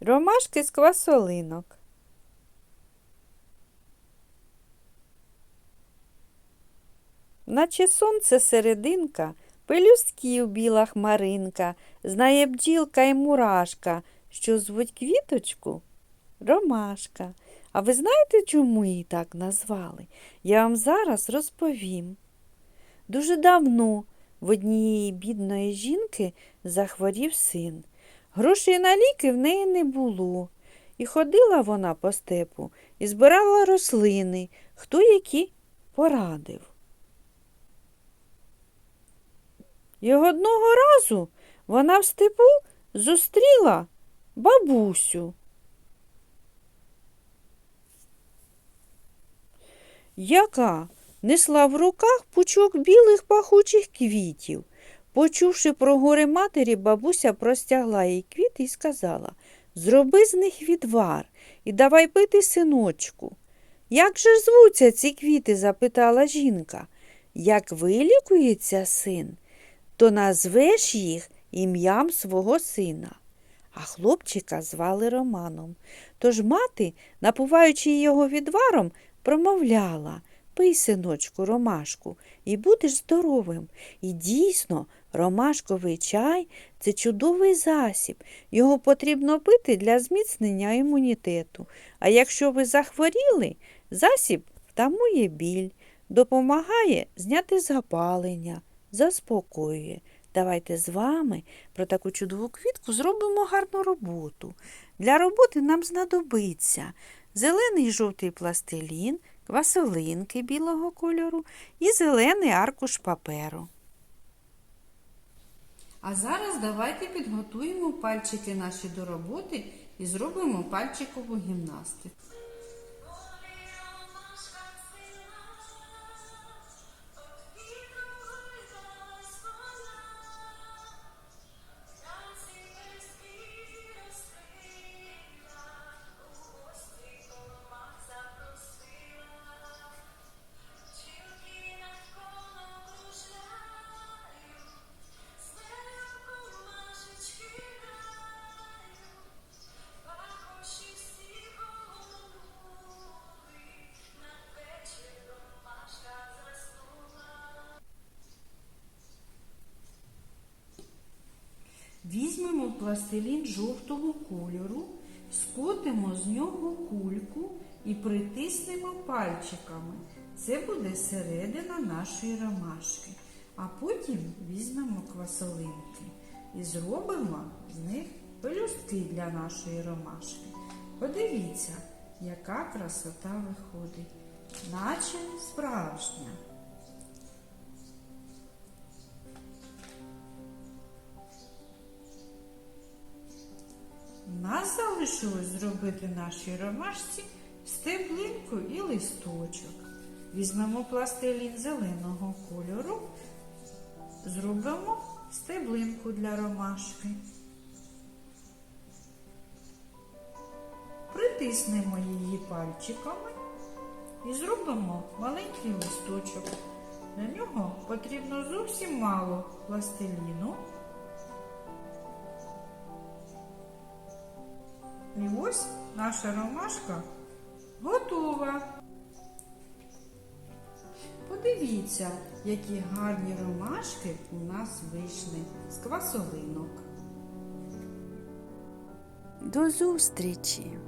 Ромашки з квасолинок. Наче сонце серединка, пелюстків біла хмаринка, знає бджілка й мурашка, що звуть квіточку Ромашка. А ви знаєте, чому її так назвали? Я вам зараз розповім. Дуже давно в однієї бідної жінки захворів син. Грошей на ліки в неї не було. І ходила вона по степу і збирала рослини, хто які порадив. І одного разу вона в степу зустріла бабусю. яка несла в руках пучок білих пахучих квітів. Почувши про горе матері, бабуся простягла їй квіти і сказала Зроби з них відвар і давай пити синочку. Як же звуться ці квіти? запитала жінка. Як вилікується син, то назвеш їх ім'ям свого сина. А хлопчика звали Романом. Тож мати, напуваючи його відваром, промовляла Пий, синочку, ромашку, і будеш здоровим. І дійсно, ромашковий чай це чудовий засіб. Його потрібно пити для зміцнення імунітету. А якщо ви захворіли, засіб втамує біль, допомагає зняти запалення, заспокоює. Давайте з вами про таку чудову квітку зробимо гарну роботу. Для роботи нам знадобиться зелений і жовтий пластилін, квасолинки білого кольору і зелений аркуш паперу. А зараз давайте підготуємо пальчики наші до роботи і зробимо пальчикову гімнастику. Візьмемо пластилін жовтого кольору, скотимо з нього кульку і притиснемо пальчиками. Це буде середина нашої ромашки. А потім візьмемо квасолинки і зробимо з них пелюстки для нашої ромашки. Подивіться, яка красота виходить, наче справжня. Нас залишилось зробити нашій ромашці стеблинку і листочок. Візьмемо пластилін зеленого кольору, зробимо стеблинку для ромашки. Притиснемо її пальчиками і зробимо маленький листочок. На нього потрібно зовсім мало пластиліну. І ось наша ромашка готова. Подивіться, які гарні ромашки у нас вийшли з квасолинок. До зустрічі!